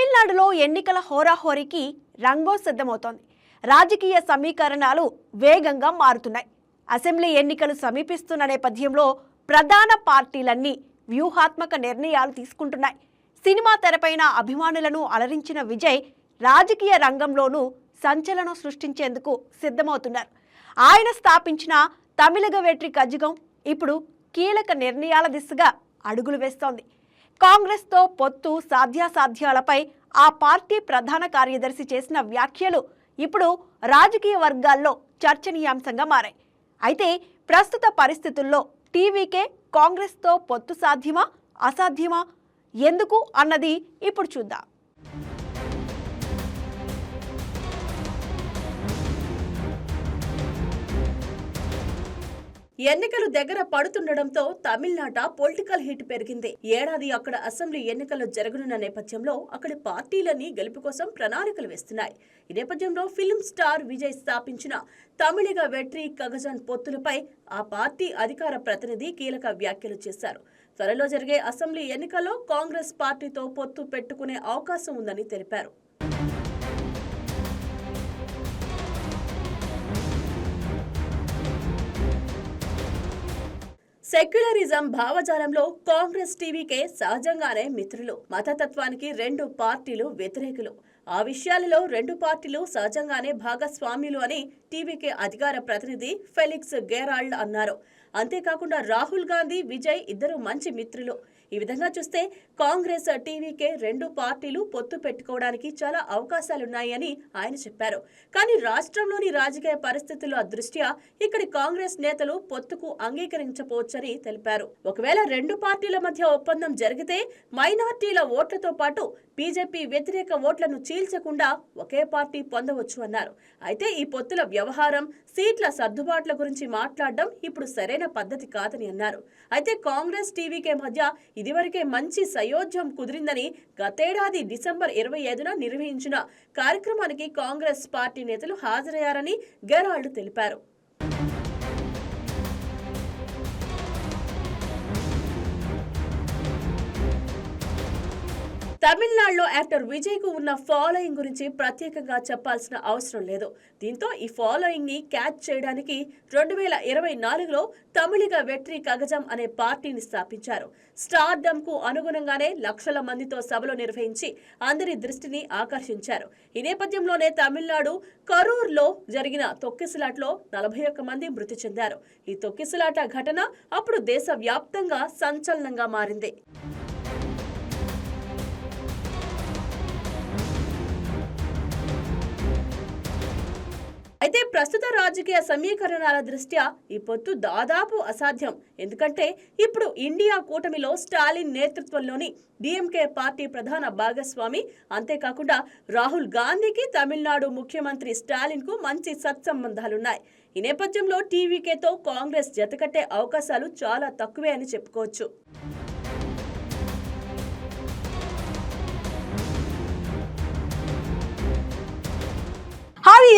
తమిళనాడులో ఎన్నికల హోరాహోరీకి రంగో సిద్ధమవుతోంది. రాజకీయ సమీకరణాలు వేగంగా మారుతున్నాయి. అసెంబ్లీ ఎన్నికలు సమీపిస్తున్న నేపథ్యంలో ప్రధాన పార్టీలన్నీ వ్యూహాత్మక నిర్ణయాలు తీసుకుంటున్నాయి. సినిమా తెరపైన అభిమానులను అలరించిన విజయ్ రాజకీయ రంగంలోనూ సంచలనం సృష్టించేందుకు సిద్ధమవుతున్నారు. ఆయన స్థాపించిన తమిళగ వెట్రి కజగం ఇప్పుడు కీలక నిర్ణయాల దిశగా అడుగులు వేస్తోంది. కాంగ్రెస్తో పొత్తు సాధ్యాసాధ్యాలపై ఆ పార్టీ ప్రధాన కార్యదర్శి చేసిన వ్యాఖ్యలు ఇప్పుడు రాజకీయ వర్గాల్లో చర్చనీయాంశంగా మారాయి. అయితే ప్రస్తుత పరిస్థితుల్లో టీవీకే కాంగ్రెస్తో పొత్తు సాధ్యమా అసాధ్యమా? ఎందుకు అన్నది ఇప్పుడు చూద్దాం. ఎన్నికలు దగ్గర పడుతుండటంతో తమిళనాట పొలిటికల్ హీట్ పెరిగింది. ఏడాది అక్కడ అసెంబ్లీ ఎన్నికలు జరగనున్న నేపథ్యంలో అక్కడి పార్టీలన్నీ గెలుపు కోసం ప్రణాళికలు వేస్తున్నాయి. ఈ నేపథ్యంలో ఫిల్మ్ స్టార్ విజయ్ స్థాపించిన తమిళిగ వెట్రి కగజన్ పొత్తులపై ఆ పార్టీ అధికార ప్రతినిధి కీలక వ్యాఖ్యలు చేశారు. త్వరలో జరిగే అసెంబ్లీ ఎన్నికల్లో కాంగ్రెస్ పార్టీతో పొత్తు పెట్టుకునే అవకాశం ఉందని తెలిపారు. సెక్యులరిజం భావజాలంలో కాంగ్రెస్ టీవీకే సహజంగానే మిత్రులు. మతతత్వానికి రెండు పార్టీలు వ్యతిరేకులు. ఆ విషయాలలో రెండు పార్టీలు సహజంగానే భాగస్వామ్యులు అని టీవీకే అధికార ప్రతినిధి ఫెలిక్స్ గేరాల్డ్ అన్నారు. అంతేకాకుండా రాహుల్ గాంధీ విజయ్ ఇద్దరు మంచి మిత్రులు. ఈ విధంగా చూస్తే కాంగ్రెస్ టీవీకే రెండు పార్టీలు పొత్తు పెట్టుకోవడానికి చాలా అవకాశాలున్నాయని ఆయన చెప్పారు. కానీ రాష్ట్రంలోని రాజకీయ పరిస్థితుల దృష్ట్యా ఇక్కడి కాంగ్రెస్ నేతలు పొత్తుకు అంగీకరించపోవచ్చని తెలిపారు. ఒకవేళ రెండు పార్టీల మధ్య ఒప్పందం జరిగితే మైనార్టీల ఓట్లతో పాటు బీజేపీ వ్యతిరేక ఓట్లను చీల్చకుండా ఒకే పార్టీ పొందవచ్చు అన్నారు. అయితే ఈ పొత్తుల వ్యవహారం సీట్ల సర్దుబాట్ల గురించి మాట్లాడడం ఇప్పుడు సరైన పద్ధతి కాదని అన్నారు. అయితే కాంగ్రెస్ టీవీకే మధ్య ఇదివరకే మంచి సయోధ్యం కుదిరిందని గతేడాది డిసెంబర్ ఇరవై ఐదున నిర్వహించిన కార్యక్రమానికి కాంగ్రెస్ పార్టీ నేతలు హాజరయ్యారని గెరాల్డ్ తెలిపారు. తమిళనాడులో యాక్టర్ విజయ్కు ఉన్న ఫాలోయింగ్ గురించి ప్రత్యేకంగా చెప్పాల్సిన అవసరం లేదు. దీంతో ఈ ఫాలోయింగ్ని క్యాచ్ చేయడానికి రెండు వేల ఇరవై నాలుగులో తమిళిగ వెట్రి కగజం అనే పార్టీని స్థాపించారు. స్టార్డమ్కు అనుగుణంగానే లక్షల మందితో సభలు నిర్వహించి అందరి దృష్టిని ఆకర్షించారు. ఈ నేపథ్యంలోనే తమిళనాడు కరూర్లో జరిగిన తొక్కిసలాట్లో నలభై ఒక్క మంది మృతి చెందారు. ఈ తొక్కిసలాట ఘటన అప్పుడు దేశవ్యాప్తంగా సంచలనంగా మారింది. అయితే ప్రస్తుత రాజకీయ సమీకరణాల దృష్ట్యా ఈ పొత్తు దాదాపు అసాధ్యం. ఎందుకంటే ఇప్పుడు ఇండియా కూటమిలో స్టాలిన్ నేతృత్వంలోని డిఎంకే పార్టీ ప్రధాన భాగస్వామి అంతేకాకుండా రాహుల్ గాంధీకి తమిళనాడు ముఖ్యమంత్రి స్టాలిన్కు మంచి సత్సంబంధాలున్నాయి. ఈ నేపథ్యంలో టీవీకేతో కాంగ్రెస్ జతకట్టే అవకాశాలు చాలా తక్కువే అని చెప్పుకోవచ్చు.